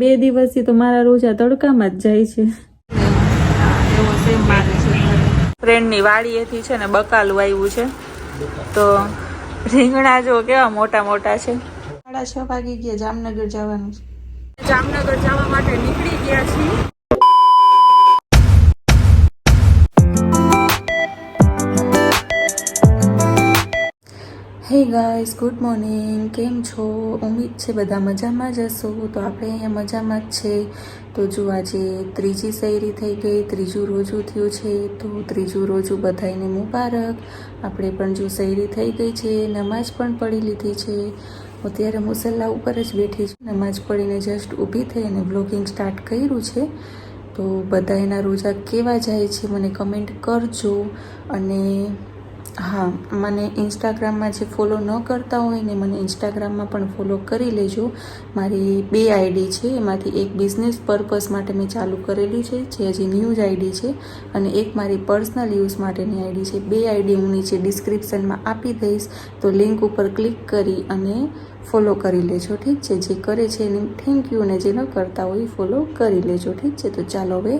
બે દિવસથી તો મારા રોજા તડકામાં જ જાય છે. ફ્રેન્ડની વાડીએથી છે ને બકાલું આવ્યું છે. તો રીંગણા જો કેવા મોટા મોટા છે. સાડા છ વાગી ગયા જામનગર જવાનું છે. જામનગર જવા માટે નીકળી ગયા છીએ. હે ગાઈઝ ગુડ મોર્નિંગ કેમ છો? ઉમ્મીદ છે બધા મજામાં જ હશો. તો આપણે અહીંયા મજામાં જ છે. તો જો આજે ત્રીજી શૈરી થઈ ગઈ, ત્રીજું રોજું થયું છે, તો ત્રીજું રોજું બધાને મુબારક. આપણે પણ જો શૈરી થઈ ગઈ છે નમાઝ પણ પડી લીધી છે. અત્યારે મુસલ્લા ઉપર જ બેઠી છું. નમાઝ પડીને જસ્ટ ઊભી થઈ અને બ્લોગિંગ સ્ટાર્ટ કર્યું છે. તો બધા એના રોજા કેવા જાય છે, મને કમેન્ટ કરજો. અને હા, મને ઇન્સ્ટાગ્રામમાં જે ફોલો ન કરતા હોય ને મને ઇન્સ્ટાગ્રામમાં પણ ફોલો કરી લેજો. મારી બે આઈડી છે, એમાંથી એક બિઝનેસ પર્પઝ માટે મેં ચાલુ કરેલી છે, જે હજી ન્યૂઝ આઈડી છે, અને એક મારી પર્સનલ યુઝ માટેની આઈડી છે. બે આઈડી હું નીચે ડિસ્ક્રિપ્શનમાં આપી દઈશ, તો લિંક ઉપર ક્લિક કરી અને ફોલો કરી લેજો, ઠીક છે? જે કરે છે એને થેન્ક યુ અને જે ન કરતા હોય ફોલો કરી લેજો, ઠીક છે? તો ચાલો હવે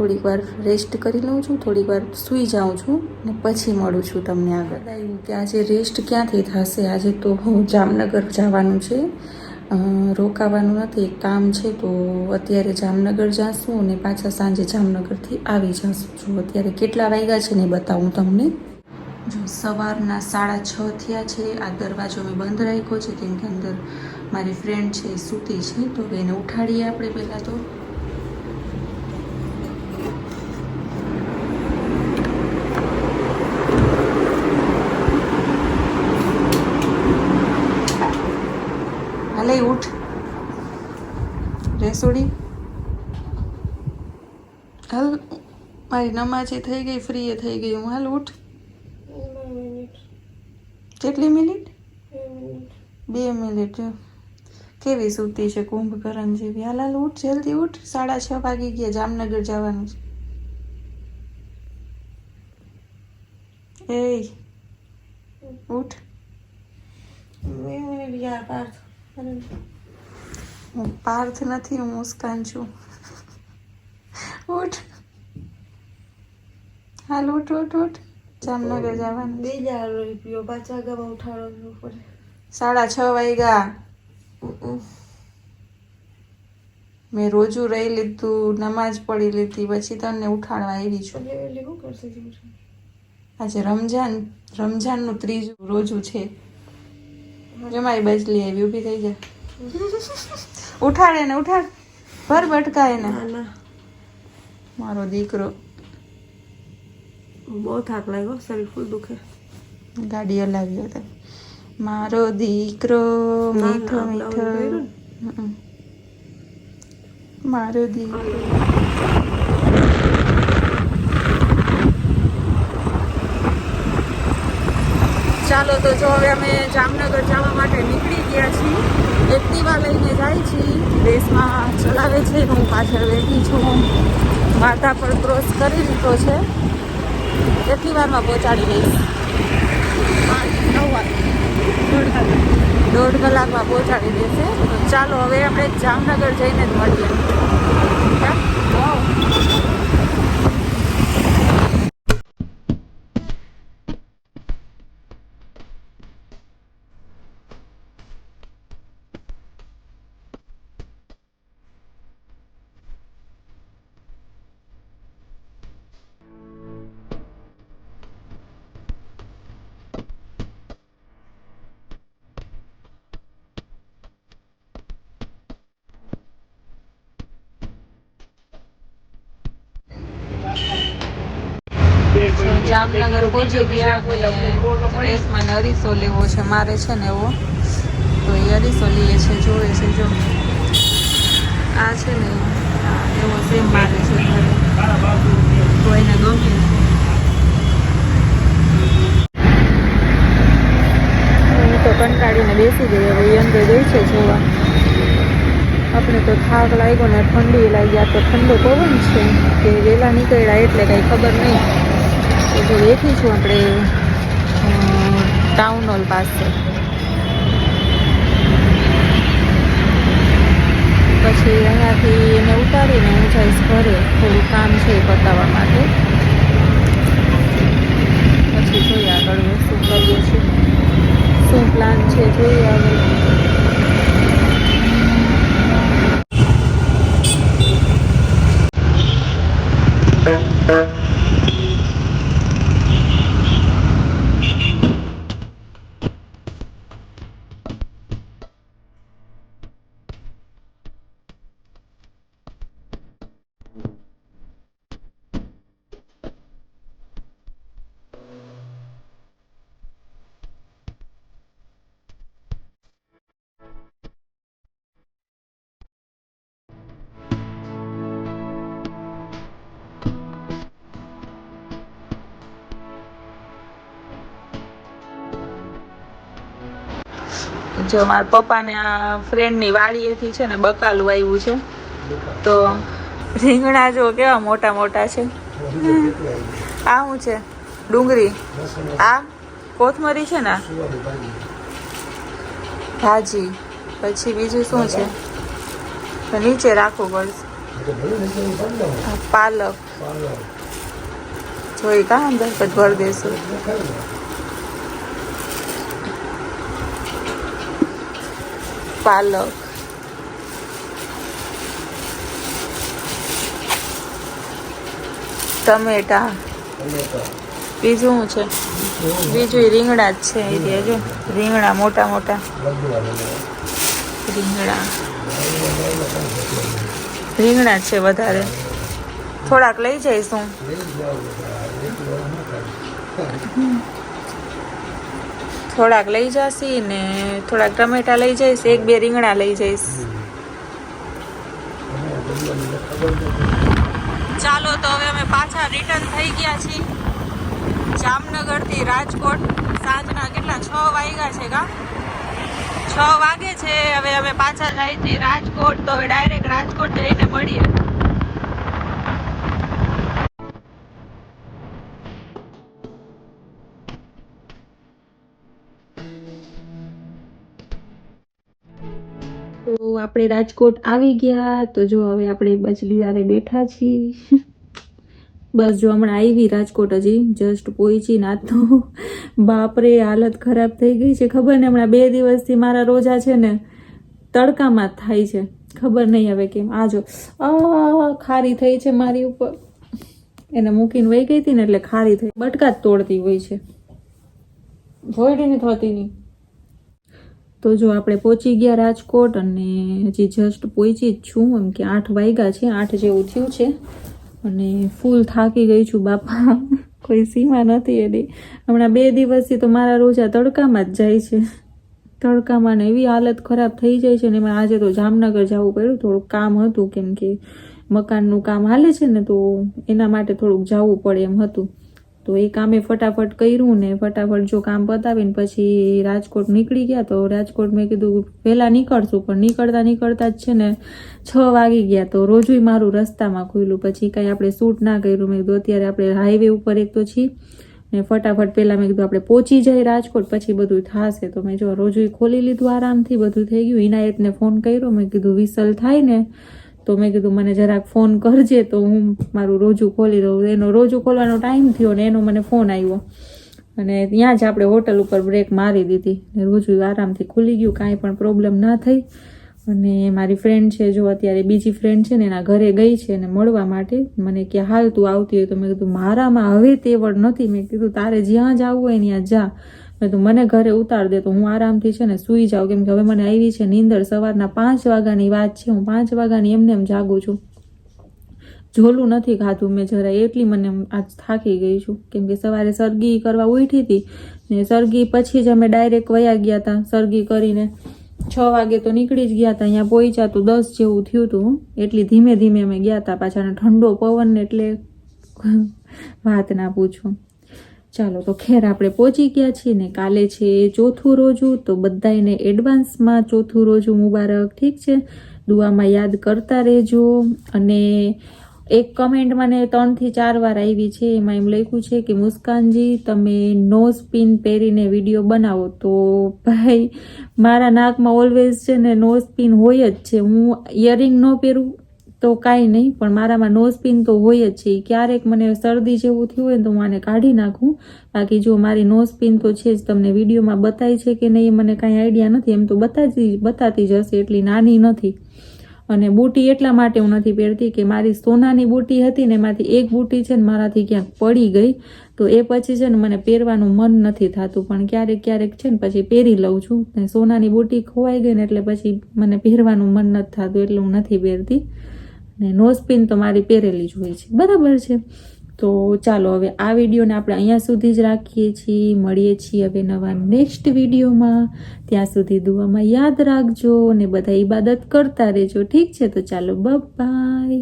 થોડીક વાર રેસ્ટ કરી લઉં છું, થોડીક વાર સૂઈ જાઉં છું ને પછી મળું છું તમને આગળ. આવ્યું કે આજે રેસ્ટ ક્યાંથી થશે? આજે તો હું જામનગર જવાનું છે. રોકાવાનું નથી કામ છે તો અત્યારે જામનગર જાશું અને પાછા સાંજે જામનગરથી આવી જાશું. છું અત્યારે કેટલા વાગ્યા છે ને બતાવું તમને. જો સવારના સાડા છ થયા છે, આ દરવાજો મેં બંધ રાખ્યો છે, કેમ કે અંદર મારી ફ્રેન્ડ છે સૂતી છે, તો એને ઉઠાડીએ આપણે પહેલાં તો હાલે ઉઠ રેસોડી હાલ મારી નમાજે થઈ ગઈ ફ્રી એ થઈ ગઈ હું. હાલ ઉઠ. કેટલી મિનિટ? બે મિનિટ. કેવી સૂતી છે કુંભકરણ જેવી. હાલ હાલ ઉઠ, જલ્દી ઉઠ. સાડા છ વાગી ગયા, જામનગર જવાનું છે. એ ઉઠ. હું પાર્થ નથી હું મુસ્કાન છું. ઉઠ. હાલ ઉઠ ઉઠ ઉઠ. જામનગર જવાનું. બે હજાર રૂપિયો પાછા ગવા ઉઠાડવો પડે. સાડા છ વાગ્યા. મેં રોજુ રહી લીધું નમાજ પડી લીધી પછી તમને ઉઠાડવા આવી છું? આજે રમજાન રમજાનનું ત્રીજું રોજુ છે. જમાઈ બજલી આવી ઊભી થઈ જા. ઉઠાડે ને ઉઠાડ. ભર બટકા ને. ના ના. મારો દીકરો. બહુ થાક લાગ્યો શરીર ફૂલ દુખે. ગાડી હલાવ્યો હતો. મારો દીકરો મીઠો મીઠો. મારો દીકરો. ચાલો, તો જો હવે અમે જામનગર જવા માટે નીકળી ગયા છીએ. એક્ટિવા લઈને જાય છીએ. રેસમાં ચલાવે છે હું પાછળ બેઠી છું. માતા પર ક્રોસ કરી લીધો છે. કેટલી વારમાં પહોંચાડી દઈશ. દોઢ કલાકમાં પહોંચાડી દેશે. ચાલો, હવે આપણે જામનગર જઈને જ મળીએ. જામનગર પહોંચી ગયા. ડ્રેસમાં અરીસો લેવો છે, મારે છે ને એવો. તો એ અરીસો લઈએ છે, જોવે છે, જો. આ છે ને, એવો સેમ મારે છે. તો એને ગમે. તો કંટાળીને બેસી ગઈ, હવે અંદર ગઈ છે જોવા. આપણે તો થાક લાગ્યો ને, ઠંડી લાગ્યા તો ઠંડો પવન છે. કે વહેલા નીકળ્યા એટલે કાંઈ ખબર નહીં. તો બેઠી છું આપણે ટાઉન હોલ પાસે. પછી અહીંયાથી એને ઉતારીને હું જઈશ ઘરે, થોડું કામ છે એ પતાવવા માટે. પછી જોઈએ આગળ શું કરીએ છીએ. શું પ્લાન છે જોઈએ આગળ. જો મારા પપ્પાને આ ફ્રેન્ડની વાડીએથી છે ને બકાલું આવ્યું છે. તો રીંગણા જો કેવા મોટા મોટા છે. આ શું છે? ડુંગળી. આ કોથમરી છે ને? ભાજી. પછી બીજું શું છે? નીચે રાખવું પડશે પાલક. જોઈ કા અંદર? ભર દેશું. પાલક ટમેટા બીજું શું છે? બીજું રીંગણા જ છે રીંગણા મોટા મોટા. રીંગણા. રીંગણા છે વધારે. થોડાક લઈ જઈશું. થોડાક લઈ જશી ને થોડાક ટમેટા લઈ જઈશ, એક બે રીંગણા લઈ જઈશ. ચાલો તો હવે અમે પાછા રિટર્ન થઈ ગયા છીએ. જામનગરથી રાજકોટ. સાંજના કેટલા? છ વાગ્યા છે કા? છ વાગે છે. હવે અમે પાછા જાય છીએ રાજકોટ. તો હવે ડાયરેક્ટ રાજકોટ જઈને મળીએ. તો આપણે રાજકોટ આવી ગયા તો જો હવે આપણે બચલીયારે બેઠા છીએ. બસ જો હમણાં આવી રાજકોટ હજી જસ્ટ પહોંચી ના તો બાપરે હાલત ખરાબ થઈ ગઈ છે. ખબર ને હમણાં બે દિવસથી મારા રોજા છે ને તડકામાં થાય છે. ખબર નહીં હવે કેમ. આ જો ખારી થઈ છે મારી ઉપર. એને મૂકીને વહી ગઈ હતી ને એટલે ખારી થઈ, બટકા જ તોડતી હોય છે. જોઈડી નહીં થતી નહીં તો જો આપણે પહોંચી ગયા રાજકોટ અને હજી જસ્ટ પહોંચી જ છું, એમ કે આઠ વાગ્યા છે, આઠ જેવું થયું છે. અને ફૂલ થાકી ગઈ છું બાપા. કોઈ સીમા નથી એની. હમણાં બે દિવસથી તો મારા રોજા તડકામાં જ જાય છે. તડકામાં ને એવી હાલત ખરાબ થઈ જાય છે ને એમાં આજે તો જામનગર જવું પડ્યું. થોડુંક કામ હતું કેમ કે મકાનનું કામ હાલે છે ને તો એના માટે થોડુંક જવું પડે એમ હતું. તો એ કામે ફટાફટ કર્યું ને ફટાફટ જો કામ પતાવીને પછી રાજકોટ નીકળી ગયા તો રાજકોટ મેં કીધું વહેલા નીકળશું, પણ નીકળતા નીકળતા જ છે ને છ વાગી ગયા તો રોજુય મારું રસ્તામાં ખુલ્યું પછી કાંઈ આપણે શૂટ ના કર્યું. મેં કીધું અત્યારે આપણે હાઈવે ઉપર એક તો છીએ ને ફટાફટ પહેલાં મેં કીધું આપણે પહોંચી જાય રાજકોટ, પછી બધું થશે. તો મેં જો રોજુય ખોલી લીધું, આરામથી બધું થઈ ગયું. ઇનાયતને ફોન કર્યો. મેં કીધું વિસલ થાય ને તો મેં કીધું, મને જરાક ફોન કરજે તો હું મારું રોજું ખોલી દઉં. એનો રોજું ખોલવાનો ટાઈમ થયો ને એનો મને ફોન આવ્યો. અને ત્યાં જ આપણે હોટલ ઉપર બ્રેક મારી દીધી. રોજું આરામથી ખુલી ગયું, કાંઈ પણ પ્રોબ્લેમ ના થઈ. અને મારી ફ્રેન્ડ છે, જો અત્યારે બીજી ફ્રેન્ડ છે ને, એના ઘરે ગઈ છે ને મળવા માટે, મને કે, હાલ તું આવતી હોય તો, મેં કીધું, મારામાં હવે તેવડ નથી. મેં કીધું, તારે જ્યાં જવું હોય ત્યાં જા. મેં કીધું, મને ઘરે ઉતાર દે તો હું આરામથી છે ને સૂઈ જાઉં. કેમ કે હવે મને આવી છે નીંદર સવારના પાંચ વાગ્યાની વાત છે. હું પાંચ વાગ્યાની એમને એમ જાગું છું. ઝોલું નથી ખાધું મેં જરા એટલી મને આજ થાકી ગઈ છું. કેમ કે સવારે સરગી કરવા ઉઠી હતી ને સરગી પછી જ અમે ડાયરેક્ટ વયા ગયા હતા સરગી કરીને. છ વાગે તો નીકળી જ ગયા હતા. અહીંયા પહોંચ્યા તો દસ જેવું થયું હતું. એટલી ધીમે ધીમે અમે ગયા હતા પાછા ઠંડો પવન એટલે વાત ના પૂછો. ચાલો, તો ખેર આપણે પહોંચી ગયા છીએ ને કાલે છે ચોથું રોજું તો બધાને એડવાન્સમાં ચોથું રોજું મુબારક, ઠીક છે? દુઆમાં યાદ કરતા રહેજો અને એક કમેન્ટ મને ત્રણથી ચાર વાર આવી છે, એમાં એમ લખ્યું છે કે, મુસ્કાનજી, તમે નો પિન પહેરીને વીડિયો બનાવો. તો ભાઈ, મારા નાકમાં ઓલવેઝ છે ને નો પિન હોય જ છે. હું ઇયરિંગ ન પહેરું તો કાંઈ નહીં, પણ મારામાં નોઝપિન તો હોય જ છે. ક્યારેક મને શરદી જેવું થયું હોય તો હું આને કાઢી નાખું. બાકી જો મારી નોઝપિન તો છે જ, તમને વિડીયોમાં બતાય છે કે નહીં, મને કાંઈ આઈડિયા નથી. એમ તો બતાતી બતાતી જ હશે, એટલી નાની નથી. અને બુટી એટલા માટે હું નથી પહેરતી કે મારી સોનાની બૂટી હતી ને એમાંથી એક બૂટી છે ને મારાથી ક્યાંક પડી ગઈ. તો એ પછી છે ને મને પહેરવાનું મન નથી થતું. પણ ક્યારેક ક્યારેક છે ને પછી પહેરી લઉં છું. ને સોનાની બુટી ખોવાઈ ગઈ ને એટલે પછી મને પહેરવાનું મન નથી થતું, એટલે હું નથી પહેરતી. ને નોઝપિન તો મારી પહેરેલી જ હોય છે. બરાબર છે? તો ચાલો હવે આ વિડીયોને આપણે અહીંયા સુધી જ રાખીએ છીએ. મળીએ છીએ હવે નવા નેક્સ્ટ વિડીયોમાં. ત્યાં સુધી દુઆમાં યાદ રાખજો અને બધા ઈબાદત કરતા રહેજો. ઠીક છે? તો ચાલો બાય